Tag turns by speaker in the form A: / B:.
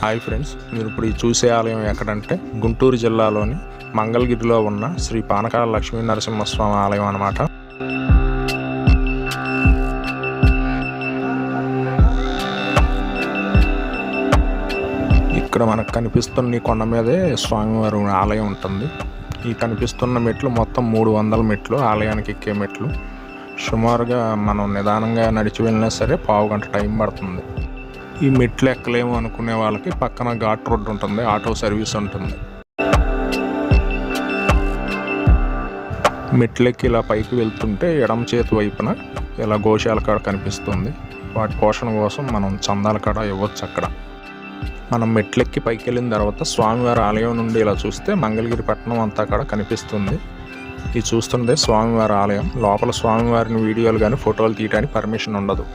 A: Hi friends మీరు ఇప్పుడు ఈ చూసే ఆలయం ఎక్కడంటే గుంటూరు జిల్లాలోని మంగళగిరిలో ఉన్న శ్రీ పానకాల లక్ష్మీ నరసింహస్వామి ఆలయం అన్నమాట. ఇక్కడ మనకు కనిపిస్తున్న ఈ కొండ మీదే స్వామివారి ఆలయం ఉంటుంది. ఈ కనిపిస్తున్న మెట్లు మొత్తం మూడు వందల మెట్లు ఆలయానికి ఎక్కే మెట్లు. సుమారుగా మనం నిదానంగా నడిచి వెళ్ళినా సరే పావు గంట టైం పడుతుంది. ఈ మెట్లు ఎక్కలేము అనుకునే వాళ్ళకి పక్కన ఘాట్ రోడ్ ఉంటుంది ఆటో సర్వీస్ ఉంటుంది. మెట్లెక్కి ఇలా పైకి వెళ్తుంటే ఎడమ చేతి వైపున ఇలా గోశాల కాడ కనిపిస్తుంది. వాటి పోషణ కోసం మనం చందాల కాడ ఇవ్వచ్చు అక్కడ. మనం మెట్లెక్కి పైకి వెళ్ళిన తర్వాత స్వామివారి ఆలయం నుండి ఇలా చూస్తే మంగళగిరి పట్టణం అంతా కూడా కనిపిస్తుంది. ఇది చూస్తుంటే స్వామివారి ఆలయం. లోపల స్వామివారిని వీడియోలు కానీ ఫోటోలు తీయడానికి పర్మిషన్ ఉండదు.